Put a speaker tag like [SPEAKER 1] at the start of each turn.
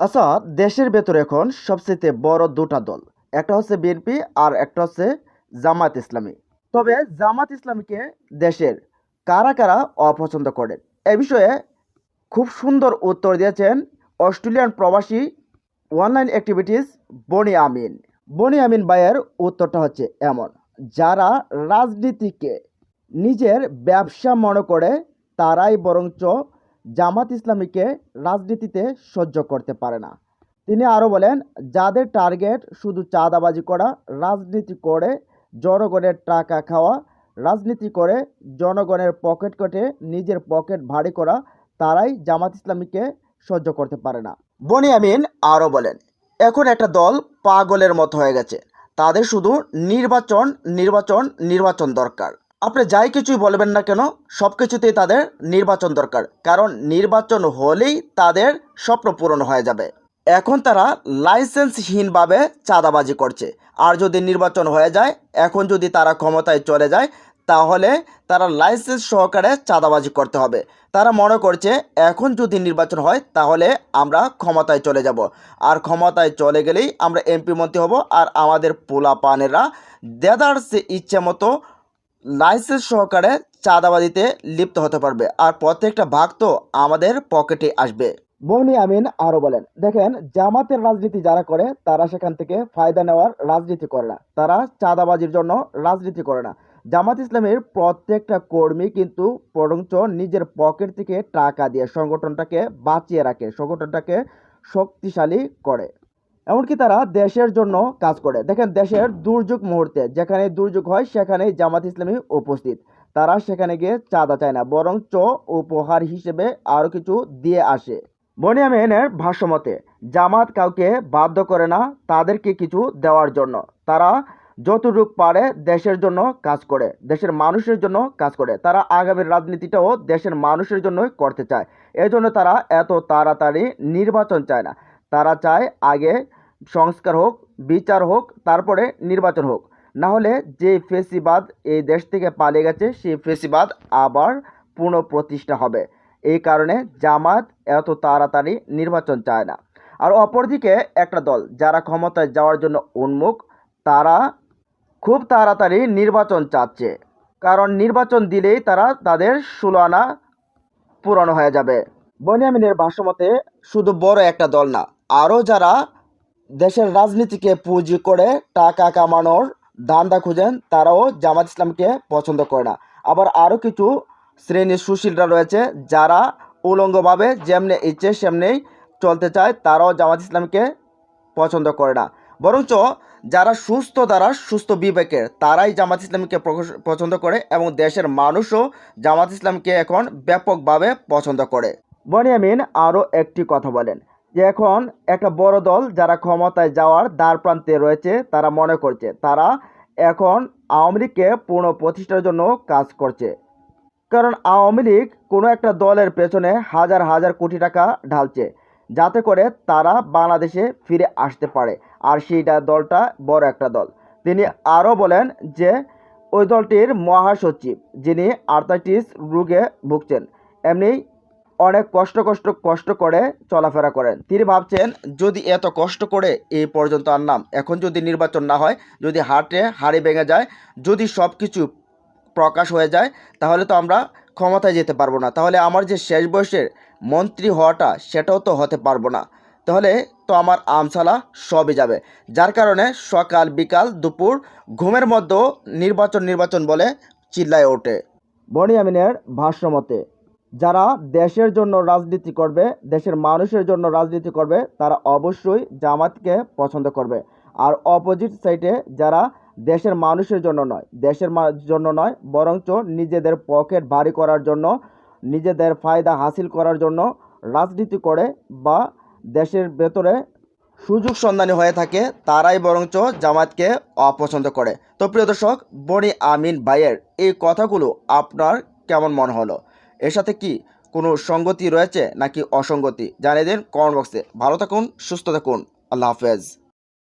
[SPEAKER 1] আচ্ছা দেশের ভেতরে এখন সবচেয়ে বড় দুটা দল, একটা হচ্ছে বিএনপি আর একটা হচ্ছে জামাত ইসলামী। তবে জামাত ইসলামীকে দেশের কারা কারা অপছন্দ করেন? এ বিষয়ে খুব সুন্দর উত্তর দিয়েছেন অস্ট্রেলিয়ান প্রবাসী অনলাইন অ্যাক্টিভিটিস বনি আমিন। বনি আমিন ভাইয়ের উত্তরটা হচ্ছে এমন, যারা রাজনীতিকে নিজের ব্যবসা মনে করে, তারাই বরঞ্চ জামাত ইসলামীকে রাজনীতিতে সহ্য করতে পারে না। তিনি আরও বলেন, যাদের টার্গেট শুধু চাঁদাবাজি করা, রাজনীতি করে জনগণের টাকা খাওয়া, রাজনীতি করে জনগণের পকেট কেটে নিজের পকেট ভারী করা, তারাই জামাত ইসলামীকে সহ্য করতে পারে না। বনি আমিন আরও বলেন, এখন একটা দল পাগলের মতো হয়ে গেছে। তাদের শুধু নির্বাচন নির্বাচন নির্বাচন দরকার। আপনি যাই কিছুই বলবেন না কেন, সব কিছুতেই তাদের নির্বাচন দরকার। কারণ নির্বাচন হলেই তাদের স্বপ্ন পূরণ হয়ে যাবে। এখন তারা লাইসেন্সহীনভাবে চাঁদাবাজি করছে। আর যদি নির্বাচন হয়ে যায়, এখন যদি তারা ক্ষমতায় চলে যায়, তাহলে তারা লাইসেন্স সহকারে চাঁদাবাজি করতে হবে। তারা মনে করছে, এখন যদি নির্বাচন হয়, তাহলে আমরা ক্ষমতায় চলে যাব। আর ক্ষমতায় চলে গেলেই আমরা এমপি মন্ত্রী হব, আর আমাদের পোলা পানেরা দেদারসে ইচ্ছে মতো লাইসেন্স সহকারে চাঁদাবাজিতে লিপ্ত হতে পারবে আর প্রত্যেকটা ভাগ তো আমাদের পকেটে আসবে। বনি আমিন আরও বলেন, দেখেন, জামাতের রাজনীতি যারা করে, তারা সেখান থেকে ফায়দা নেওয়ার রাজনীতি করে না। তারা চাঁদাবাজির জন্য রাজনীতি করে না। জামাত ইসলামের প্রত্যেকটা কর্মী কিন্তু বরঞ্চ নিজের পকেট থেকে টাকা দিয়ে সংগঠনটাকে বাঁচিয়ে রাখে, সংগঠনটাকে শক্তিশালী করে। এমনকি তারা দেশের জন্য কাজ করে। দেখেন, দেশের দুর্যোগ মুহূর্তে যেখানে দুর্যোগ হয়, সেখানেই জামাত ইসলামী উপস্থিত। তারা সেখানে গিয়ে চাঁদা চায় না, বরং বরঞ্চ উপহার হিসেবে আরও কিছু দিয়ে আসে। বনিয়ামেনের ভাষ্যমতে জামাত কাউকে বাধ্য করে না তাদেরকে কিছু দেওয়ার জন্য। তারা যতটুক পারে দেশের জন্য কাজ করে, দেশের মানুষের জন্য কাজ করে। তারা আগামীর রাজনীতিটাও দেশের মানুষের জন্যই করতে চায়। এজন্য তারা এত তাড়াতাড়ি নির্বাচন চায় না। তারা চায় আগে সংস্কার হোক, বিচার হোক, তারপরে নির্বাচন হোক। না হলে যে ফেসিবাদ এই দেশ থেকে পালিয়ে গেছে, সেই ফেসিবাদ আবার পুনঃপ্রতিষ্ঠা হবে। এই কারণে জামাত এত তাড়াতাড়ি নির্বাচন চায় না। আর অপরদিকে একটা দল, যারা ক্ষমতায় যাওয়ার জন্য উন্মুখ, তারা খুব তাড়াতাড়ি নির্বাচন চাচ্ছে। কারণ নির্বাচন দিলেই তারা তাদের ষোলো আনা পূরণ হয়ে যাবে। বনিয়ামিনের ভাষ্যমতে, শুধু বড় একটা দল না, আরও যারা দেশের রাজনীতিকে পুঁজি করে টাকা কামানোর ধান্দা খুঁজেন, তারাও জামাত ইসলামকে পছন্দ করে না। আবার আরও কিছু শ্রেণির সুশীলরা রয়েছে, যারা উলঙ্গভাবে যেমনি ইচ্ছে সেমনেই চলতে চায়, তারাও জামাত ইসলামকে পছন্দ করে না। বরঞ্চ যারা সুস্থ দ্বারা সুস্থ বিবেকের, তারাই জামাত ইসলামকে পছন্দ করে এবং দেশের মানুষও জামাত ইসলামকে এখন ব্যাপকভাবে পছন্দ করে। বনিয়ামিন আরও একটি কথা বলেন। যে এখন একটা বড় দল যারা ক্ষমতায় যাওয়ার দ্বার প্রান্তে রয়েছে, তারা মনে করছে, তারা এখন আওয়ামী লীগকে পুনঃপ্রতিষ্ঠার জন্য কাজ করছে। কারণ আওয়ামী লীগ কোনো একটা দলের পেছনে হাজার হাজার কোটি টাকা ঢালছে, যাতে করে তারা বাংলাদেশে ফিরে আসতে পারে। আর সেইটা দলটা বড় একটা দল। তিনি আরও বলেন যে, ওই দলটির মহাসচিব যিনি আর্থাইটিস রোগে ভুগছেন, এমনি অনেক কষ্ট কষ্ট কষ্ট করে চলাফেরা করেন। তিনি ভাবছেন, যদি এত কষ্ট করে এই পর্যন্ত আনলাম এখন যদি নির্বাচন না হয়, যদি হাটে হাড়ি ভেঙে যায়, যদি সব কিছু প্রকাশ হয়ে যায়, তাহলে তো আমরা ক্ষমতায় যেতে পারব না। তাহলে আমার যে শেষ বয়সের মন্ত্রী হওয়াটা, সেটাও তো হতে পারব না। তাহলে তো আমার আমসালা সবই যাবে। যার কারণে সকাল বিকাল দুপুর ঘুমের মধ্যেও নির্বাচন নির্বাচন বলে চিল্লায় ওঠে। বনি বনিয়ামিনের ভাষ্যমতে যারা দেশের জন্য রাজনীতি করবে, দেশের মানুষের জন্য রাজনীতি করবে, তারা অবশ্যই জামাতকে পছন্দ করবে। আর অপোজিট সাইডে যারা দেশের মানুষের জন্য নয়, দেশের জন্য নয়, বরঞ্চ নিজেদের পকেট ভারী করার জন্য, নিজেদের ফায়দা হাসিল করার জন্য রাজনীতি করে বা দেশের ভেতরে সুযোগ সন্ধানী হয়ে থাকে, তারাই বরঞ্চ জামাতকে অপছন্দ করে। তো প্রিয় দর্শক, বনি আমিন ভাইয়ের এই কথাগুলো আপনার কেমন মনে হলো? এর সাথে কি কোনো সঙ্গতি রয়েছে নাকি অসঙ্গতি? জানিয়ে দিন কমেন্ট বক্সে ভালো থাকুন, সুস্থ থাকুন। আল্লাহ হাফেজ।